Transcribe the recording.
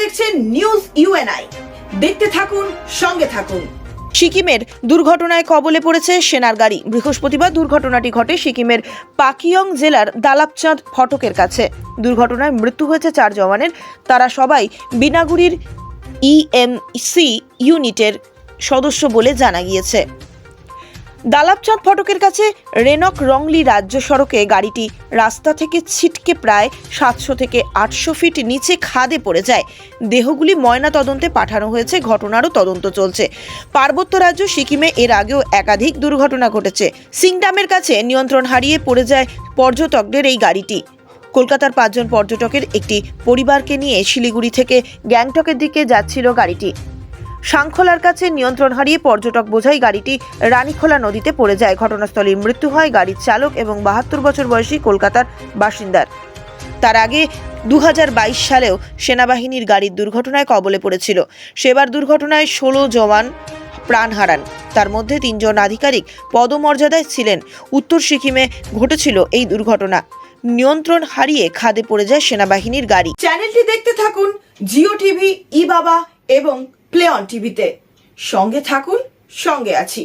দেখছেন news UNI দেখতে থাকুন, সঙ্গে থাকুন। সিকিমের দুর্ঘটনায় কবলে পড়েছে সেনার গাড়ি। বৃহস্পতিবার দুর্ঘটনাটি ঘটে সিকিমের পাকিয়ং জেলার দালাপচাঁদ ফটকের কাছে। দুর্ঘটনায় মৃত্যু হয়েছে চার জওয়ানের। তারা সবাই বিনাগুড়ির ইএমসি ইউনিটের সদস্য বলে জানা গিয়েছে। দালাপচাঁদ ফটকের কাছে রেনক রংলি রাজ্য সড়কে গাড়িটি রাস্তা থেকে ছিটকে প্রায় সাতশো থেকে আটশো ফিট নিচে খাদে পড়ে যায়। দেহগুলি ময়না তদন্তে পাঠানো হয়েছে, ঘটনারও তদন্ত চলছে। পার্বত্য রাজ্য সিকিমে এর আগেও একাধিক দুর্ঘটনা ঘটেছে। সিংডামের কাছে নিয়ন্ত্রণ হারিয়ে পড়ে যায় পর্যটকদের এই গাড়িটি। কলকাতার পাঁচজন পর্যটকের একটি পরিবারকে নিয়ে শিলিগুড়ি থেকে গ্যাংটকের দিকে যাচ্ছিল গাড়িটি। শাংখলার কাছে নিয়ন্ত্রণ হারিয়ে পর্যটক বোঝাই গাড়িটি রানীখোলা নদীতে পড়ে যায়। ঘটনাস্থলে মৃত্যু হয় গাড়ির চালক এবং বাহাত্তর বছর বয়সী কলকাতার বাসিন্দার। তার আগে দু হাজার বাইশ সালেও সেনাবাহিনীর গাড়ির দুর্ঘটনায় কবলে পড়েছিল। সেবার দুর্ঘটনায় ষোলো জওয়ান প্রাণ হারান। তার মধ্যে তিনজন আধিকারিক পদমর্যাদায় ছিলেন। উত্তর সিকিমে ঘটেছিল এই দুর্ঘটনা। নিয়ন্ত্রণ হারিয়ে খাদে পড়ে যায় সেনাবাহিনীর গাড়ি। চ্যানেলটি দেখতে থাকুন জিও টিভি, ই বাবা এবং প্লে অন টিভিতে। সঙ্গে থাকুন সঙ্গে আছি।